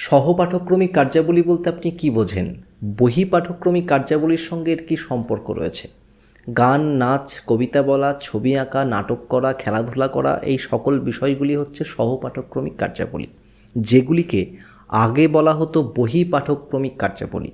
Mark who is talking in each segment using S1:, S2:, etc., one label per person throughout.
S1: সহপাঠক্রমিক কার্যাবলী বলতে আপনি কি বোঝেন? বহি পাঠক্রমিক কার্যাবলীর সঙ্গে এর কী সম্পর্ক রয়েছে? গান, নাচ, কবিতা বলা, ছবি আঁকা, নাটক করা, খেলাধুলা করা, এই সকল বিষয়গুলি হচ্ছে সহপাঠক্রমিক কার্যাবলী। যেগুলিকে আগে বলা হতো বহি পাঠক্রমিক কার্যাবলী।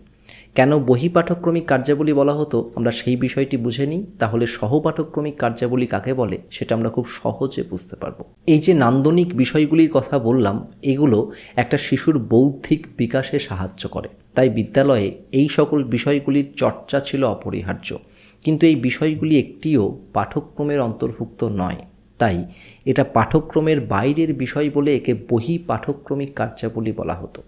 S1: কেন বহি পাঠক্রমিক কার্যাবলী বলা হতো, আমরা সেই বিষয়টি বুঝে নিই, তাহলে সহপাঠক্রমিক কার্যাবলী কাকে বলে, সেটা আমরা খুব সহজে বুঝতে পারব। এই যে নান্দনিক বিষয়গুলির কথা বললাম, এগুলো একটা শিশুর বৌদ্ধিক বিকাশে সাহায্য করে। তাই বিদ্যালয়ে এই সকল বিষয়গুলির চর্চা ছিল অপরিহার্য। কিন্তু এই বিষয়গুলি একটিও পাঠক্রমের অন্তর্ভুক্ত নয়। তাই এটা পাঠ্যক্রমের বাইরের বিষয় বলে একে বহি পাঠ্যক্রমিক কার্যাবলী বলা হতো।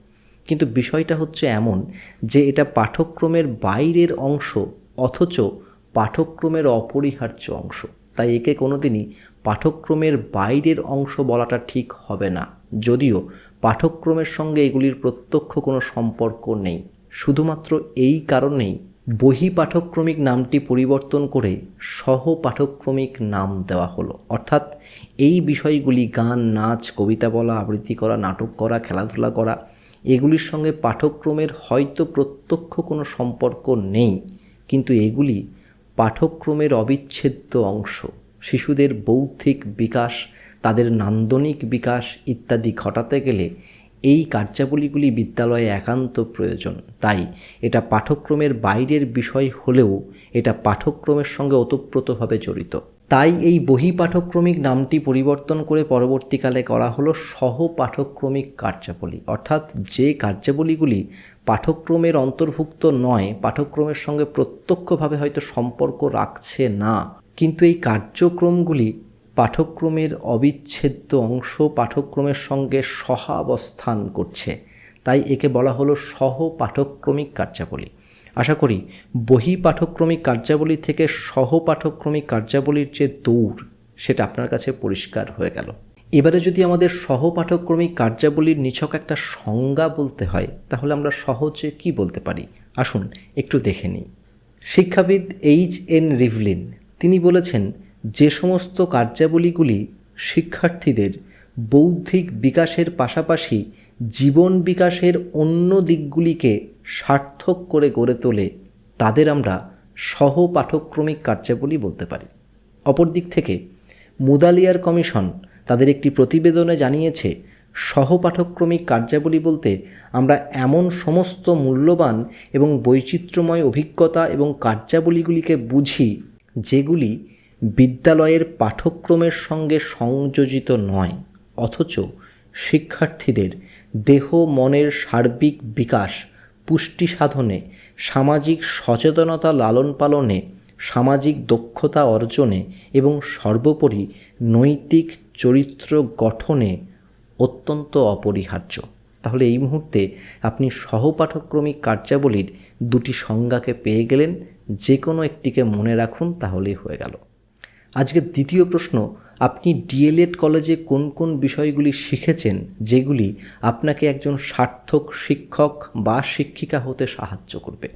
S1: কিন্তু বিষয়টা হচ্ছে এমন যে এটা পাঠ্যক্রমের বাইরের অংশ অথচ পাঠ্যক্রমের অপরিহার্য অংশ। তাই একে কোনোদিনই পাঠ্যক্রমের বাইরের অংশ বলাটা ঠিক হবে না। যদিও পাঠ্যক্রমের সঙ্গে এগুলির প্রত্যক্ষ কোনো সম্পর্ক নেই। শুধুমাত্র এই কারণেই বহি পাঠক্রমিক নামটি পরিবর্তন করে সহ পাঠক্রমিক নাম দেওয়া হলো। অর্থাৎ এই বিষয়গুলি গান, নাচ, কবিতা বলা, আবৃত্তি করা, নাটক করা, খেলাধুলা করা এগুলির সঙ্গে পাঠক্রমের হয়তো প্রত্যক্ষ কোনো সম্পর্ক নেই, কিন্তু এগুলি পাঠক্রমের অবিচ্ছেদ্য অংশ। শিশুদের বৌদ্ধিক বিকাশ, তাদের নান্দনিক বিকাশ ইত্যাদি ঘটাতে গেলে এই কার্যাবলীগুলি বিদ্যালয়ে একান্ত প্রয়োজন। তাই এটা পাঠক্রমের বাইরের বিষয় হলেও এটা পাঠক্রমের সঙ্গে ওতপ্রোতভাবে জড়িত। তাই এই বহি পাঠক্রমিক নামটি পরিবর্তন করে পরবর্তীকালে করা হলো সহ পাঠক্রমিক কার্যাবলী। অর্থাৎ যে কার্যাবলীগুলি পাঠক্রমের অন্তর্ভুক্ত নয়, পাঠক্রমের সঙ্গে প্রত্যক্ষভাবে হয়তো সম্পর্ক রাখছে না, কিন্তু এই কার্যক্রমগুলি পাঠক্রমের অবিচ্ছেদ্য অংশ পাঠক্রমের সঙ্গে সহাবস্থান করছে। তাই একে বলা হলো সহ পাঠক্রমিক কার্যাবলী। আশা করি বহি পাঠক্রমিক কার্যাবলী থেকে সহ পাঠক্রমিক কার্যাবলীর যে দৌড়, সেটা আপনার কাছে পরিষ্কার হয়ে গেল। এবারে যদি আমাদের সহ পাঠক্রমিক কার্যাবলীর নিছক একটা সংজ্ঞা বলতে হয়, তাহলে আমরা সহজে কি বলতে পারি? আসুন একটু দেখে নিই। শিক্ষাবিদ এইচ এন রিভলিন, তিনি বলেছেন, যে সমস্ত কার্যাবলীগুলি শিক্ষার্থীদের বৌদ্ধিক বিকাশের পাশাপাশি জীবন বিকাশের অন্য দিকগুলিকে সার্থক করে গড়ে তোলে তাদের আমরা সহ পাঠক্রমিক কার্যাবলী বলতে পারি। অপরদিক থেকে মুদালিয়ার কমিশন তাদের একটি প্রতিবেদনে জানিয়েছে, সহপাঠক্রমিক কার্যাবলী বলতে আমরা এমন সমস্ত মূল্যবান এবং বৈচিত্র্যময় অভিজ্ঞতা এবং কার্যাবলীগুলিকে বুঝি যেগুলি বিদ্যালয়ের পাঠক্রমের সঙ্গে সংযোজিত নয়, অথচ শিক্ষার্থীদের দেহ মনের সার্বিক বিকাশ পুষ্টি সাধনে, সামাজিক সচেতনতা লালন পালনে, সামাজিক দক্ষতা অর্জনে এবং সর্বোপরি নৈতিক চরিত্র গঠনে অত্যন্ত অপরিহার্য। তাহলে এই মুহূর্তে আপনি সহপাঠক্রমিক কার্যাবলীর দুটি সংজ্ঞাকে পেয়ে গেলেন যে কোনো একটিকে মনে রাখুন, তাহলেই হয়ে গেল। আজকের দ্বিতীয় প্রশ্ন আপনি ডিএলএড কলেজে কোন কোন বিষয়গুলি শিখেছেন, যেগুলি আপনাকে একজন সার্থক শিক্ষক বা শিক্ষিকা হতে সাহায্য করবে?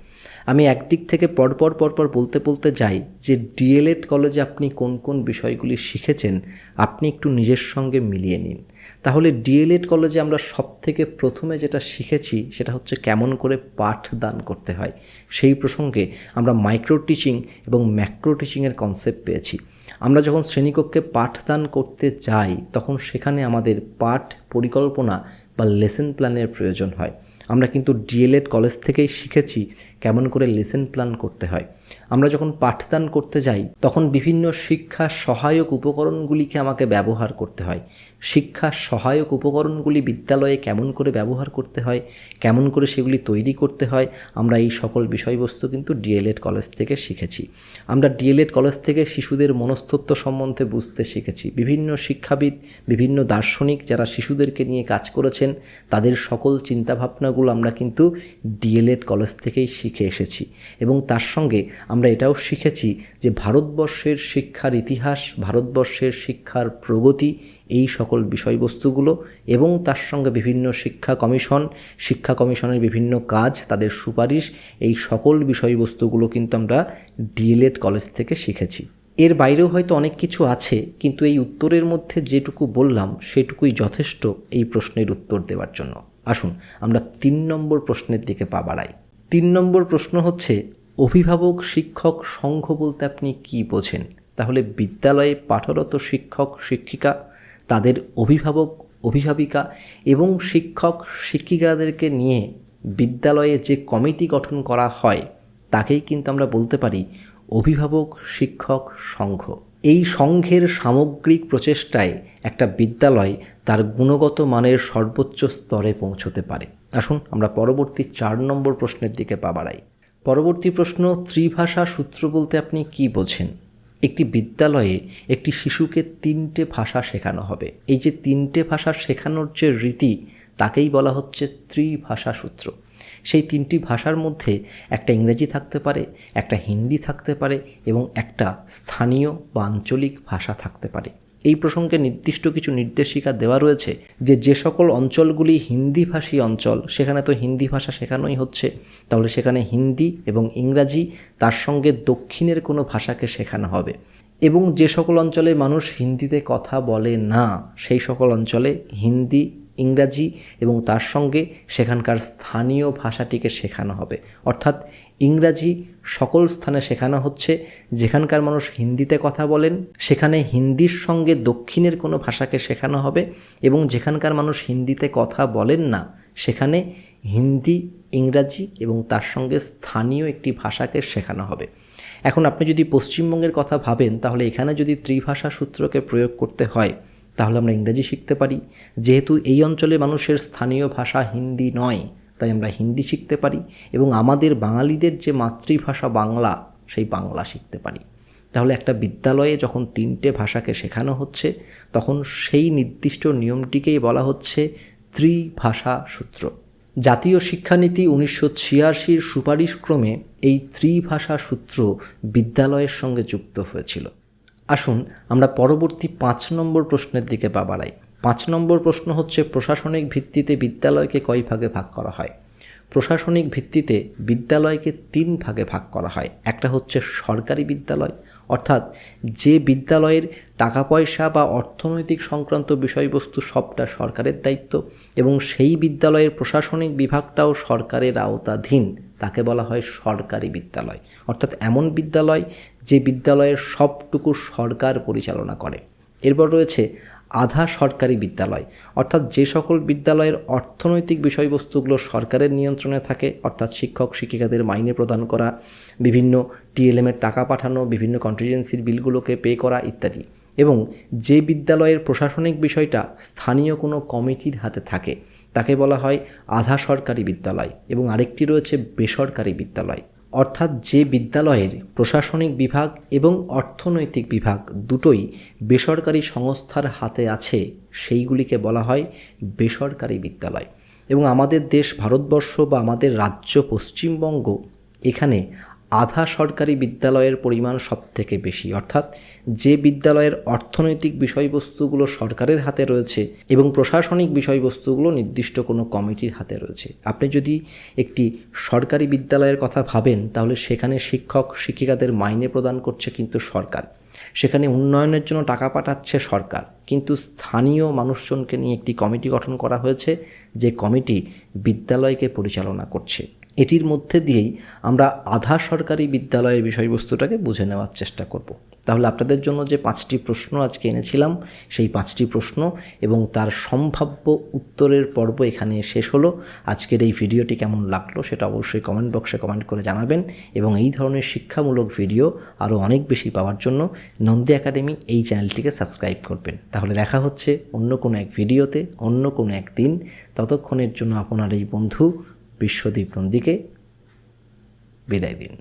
S1: আমি একদিক থেকে পরপর পরপর বলতে বলতে যাই যে ডিএলএড কলেজে আপনি কোন কোন বিষয়গুলি শিখেছেন, আপনি একটু নিজের সঙ্গে মিলিয়ে নিন। তাহলে ডিএলএড কলেজে আমরা সব থেকে প্রথমে যেটা শিখেছি সেটা হচ্ছে কেমন করে পাঠদান করতে হয়। সেই প্রসঙ্গে আমরা মাইক্রো টিচিং এবং ম্যাক্রো টিচিংয়ের কনসেপ্ট পেয়েছি। আমরা যখন শ্রেণীকক্ষে পাঠদান করতে যাই, তখন সেখানে আমাদের পাঠ পরিকল্পনা বা লেসন প্ল্যানের প্রয়োজন হয়। আমরা কিন্তু ডিএলএড কলেজ থেকেই শিখেছি কেমন করে লেসন প্ল্যান করতে হয়। আমরা যখন পাঠদান করতে যাই, তখন বিভিন্ন শিক্ষা সহায়ক উপকরণগুলিকে আমাকে ব্যবহার করতে হয়। শিক্ষা সহায়ক উপকরণগুলি বিদ্যালয়ে কেমন করে ব্যবহার করতে হয়, কেমন করে সেগুলি তৈরি করতে হয়, আমরা এই সকল বিষয়বস্তু কিন্তু ডিএলএড কলেজ থেকে শিখেছি। আমরা ডিএলএড কলেজ থেকে শিশুদের মনস্তত্ত্ব সম্বন্ধে বুঝতে শিখেছি। বিভিন্ন শিক্ষাবিদ, বিভিন্ন দার্শনিক যারা শিশুদেরকে নিয়ে কাজ করেছেন, তাদের সকল চিন্তাভাবনাগুলো আমরা কিন্তু ডিএলএড কলেজ থেকেই শিখে এসেছি এবং তার সঙ্গে আমরা এটাও শিখেছি যে ভারতবর্ষের শিক্ষার ইতিহাস, ভারতবর্ষের শিক্ষার প্রগতি, এই সকল বিষয়বস্তুগুলো এবং তার সঙ্গে বিভিন্ন শিক্ষা কমিশন, শিক্ষা কমিশনের বিভিন্ন কাজ, তাদের সুপারিশ, এই সকল বিষয়বস্তুগুলো কিন্তু আমরা ডিএলএড কলেজ থেকে শিখেছি। এর বাইরেও হয়তো অনেক কিছু আছে, কিন্তু এই উত্তরের মধ্যে যেটুকু বললাম, সেটুকুই যথেষ্ট এই প্রশ্নের উত্তর দেওয়ার জন্য। আসুন, আমরা তিন নম্বর প্রশ্নের দিকে পা বাড়াই। তিন নম্বর প্রশ্ন হচ্ছে, অভিভাবক শিক্ষক সংঘ বলতে আপনি কি বোঝেন? তাহলে বিদ্যালয়ে পাঠরত শিক্ষক, শিক্ষিকা, তাদের অভিভাবক, অভিভাবিকা এবং শিক্ষক, শিক্ষিকাদেরকে নিয়ে বিদ্যালয়ে যে কমিটি গঠন করা হয়, তাকেই কিন্তু আমরা বলতে পারি অভিভাবক শিক্ষক সংঘ। এই সংঘের সামগ্রিক প্রচেষ্টায় একটা বিদ্যালয় তার গুণগত মানের সর্বোচ্চ স্তরে পৌঁছতে পারে। আসুন আমরা পরবর্তী চার নম্বর প্রশ্নের দিকে পা বাড়াই। পরবর্তী প্রশ্ন, ত্রিভাষা সূত্র বলতে আপনি কি বোঝেন? একটি বিদ্যালয়ে একটি শিশুকে তিনটে ভাষা শেখানো হবে। এই যে তিনটে ভাষা শেখানোর যে রীতি, তাকেই বলা হচ্ছে ত্রিভাষা সূত্র। সেই তিনটি ভাষার মধ্যে একটা ইংরেজি থাকতে পারে, একটা হিন্দি থাকতে পারে এবং একটা স্থানীয় বা আঞ্চলিক ভাষা থাকতে পারে। এই প্রসঙ্গে নির্দিষ্ট কিছু নির্দেশিকা দেওয়া রয়েছে যে যে সকল অঞ্চলগুলি হিন্দিভাষী অঞ্চল, সেখানে তো হিন্দি ভাষা শেখানোই হচ্ছে, তাহলে সেখানে হিন্দি এবং ইংরাজি তার সঙ্গে দক্ষিণের কোনো ভাষাকে শেখানো হবে। এবং যে সকল অঞ্চলে মানুষ হিন্দিতে কথা বলে না, সেই সকল অঞ্চলে হিন্দি ইংরাজি এবং তার সঙ্গে সেখানকার স্থানীয় ভাষাটিকে শেখানো হবে। অর্থাৎ ইংরাজি সকল স্থানে শেখানো হচ্ছে। যেখানকার মানুষ হিন্দিতে কথা বলেন, সেখানে হিন্দির সঙ্গে দক্ষিণের কোনো ভাষাকে শেখানো হবে এবং যেখানকার মানুষ হিন্দিতে কথা বলেন না, সেখানে হিন্দি, ইংরাজি এবং তার সঙ্গে স্থানীয় একটি ভাষাকে শেখানো হবে। এখন আপনি যদি পশ্চিমবঙ্গের কথা ভাবেন, তাহলে এখানে যদি ত্রিভাষা সূত্রকে প্রয়োগ করতে হয় তাহলে আমরা ইংরেজি শিখতে পারি। যেহেতু এই অঞ্চলে মানুষের স্থানীয় ভাষা হিন্দি নয়, তাই আমরা হিন্দি শিখতে পারি এবং আমাদের বাঙালিদের যে মাতৃভাষা বাংলা, সেই বাংলা শিখতে পারি। তাহলে একটা বিদ্যালয়ে যখন তিনটে ভাষাকে শেখানো হচ্ছে, তখন সেই নির্দিষ্ট নিয়মটিকেই বলা হচ্ছে ত্রিভাষা সূত্র। জাতীয় শিক্ষানীতি উনিশশো ছিয়াশির সুপারিশক্রমে এই ত্রিভাষা সূত্র বিদ্যালয়ের সঙ্গে যুক্ত হয়েছিল। আসুন আমরা পরবর্তী পাঁচ নম্বর প্রশ্নের দিকে পা বাড়াই। পাঁচ নম্বর প্রশ্ন হচ্ছে, প্রশাসনিক ভিত্তিতে বিদ্যালয়কে কয় ভাগে ভাগ করা হয়? প্রশাসনিক ভিত্তিতে বিদ্যালয়কে তিন ভাগে ভাগ করা হয়। একটা হচ্ছে সরকারি বিদ্যালয়, অর্থাৎ যে বিদ্যালয়ের টাকা পয়সা বা অর্থনৈতিক সংক্রান্ত বিষয়বস্তু সবটা সরকারের দায়িত্ব এবং সেই বিদ্যালয়ের প্রশাসনিক বিভাগটাও সরকারের আওতাধীন। তাকে বলা হয় সরকারি বিদ্যালয়। অর্থাৎ এমন বিদ্যালয় যে বিদ্যালয়ের সবটুকু সরকার পরিচালনা করে। এরপর রয়েছে আধা সরকারি বিদ্যালয়। অর্থাৎ যে সকল বিদ্যালয়ের অর্থনৈতিক বিষয়বস্তুগুলো সরকারের নিয়ন্ত্রণে থাকে, অর্থাৎ শিক্ষক, শিক্ষিকাদের মাইনে প্রদান করা, বিভিন্ন টিএলএমের টাকা পাঠানো, বিভিন্ন কন্টিজেন্সির বিলগুলোকে পে করা, ইত্যাদি। এবং যে বিদ্যালয়ের প্রশাসনিক বিষয়টা স্থানীয় কোনো কমিটির হাতে থাকে, তাকে বলা হয় আধা সরকারি বিদ্যালয় এবং আরেকটি রয়েছে বেসরকারি বিদ্যালয়। অর্থাৎ যে বিদ্যালয়ের প্রশাসনিক বিভাগ এবং অর্থনৈতিক বিভাগ দুটোই বেসরকারি সংস্থার হাতে আছে, সেইগুলিকে বলা হয় বেসরকারি বিদ্যালয়। এবং আমাদের দেশ, ভারতবর্ষ বা আমাদের রাজ্য পশ্চিমবঙ্গ এখানে আধা সরকারি বিদ্যালয়ের পরিমাণ সব থেকে বেশি। অর্থাৎ যে বিদ্যালয়ের অর্থনৈতিক বিষয়বস্তুগুলো সরকারের হাতে রয়েছে এবং প্রশাসনিক বিষয়বস্তুগুলো নির্দিষ্ট কোনো কমিটির হাতে রয়েছে। আপনি যদি একটি সরকারি বিদ্যালয়ের কথা ভাবেন, তাহলে সেখানে শিক্ষক, শিক্ষিকাদের মাইনে প্রদান করছে কিন্তু সরকার। সেখানে উন্নয়নের জন্য টাকা পাঠাচ্ছে সরকার। কিন্তু স্থানীয় মানুষজনকে নিয়ে একটি কমিটি গঠন করা হয়েছে, যে কমিটি বিদ্যালয়কে পরিচালনা করছে। এটির মধ্যে দিয়েই আমরা আধা সরকারি বিদ্যালয়ের বিষয়বস্তুটাকে বুঝে নেওয়ার চেষ্টা করব। তাহলে আপনাদের জন্য যে পাঁচটি প্রশ্ন আজকে এনেছিলাম, সেই পাঁচটি প্রশ্ন এবং তার সম্ভাব্য উত্তরের পর্ব এখানে শেষ হলো। আজকের এই ভিডিওটি কেমন লাগল সেটা অবশ্যই কমেন্ট বক্সে কমেন্ট করে জানাবেন এবং এই ধরনের শিক্ষামূলক ভিডিও আরও অনেক বেশি পাওয়ার জন্য নন্দী একাডেমি এই চ্যানেলটিকে সাবস্ক্রাইব করবেন। তাহলে দেখা হচ্ছে অন্য কোনো এক ভিডিওতে, অন্য কোনো এক দিন। ততক্ষণের জন্য আপনার এই বন্ধু বিশ্বদীপ নন্দীকে বিদায় দিন।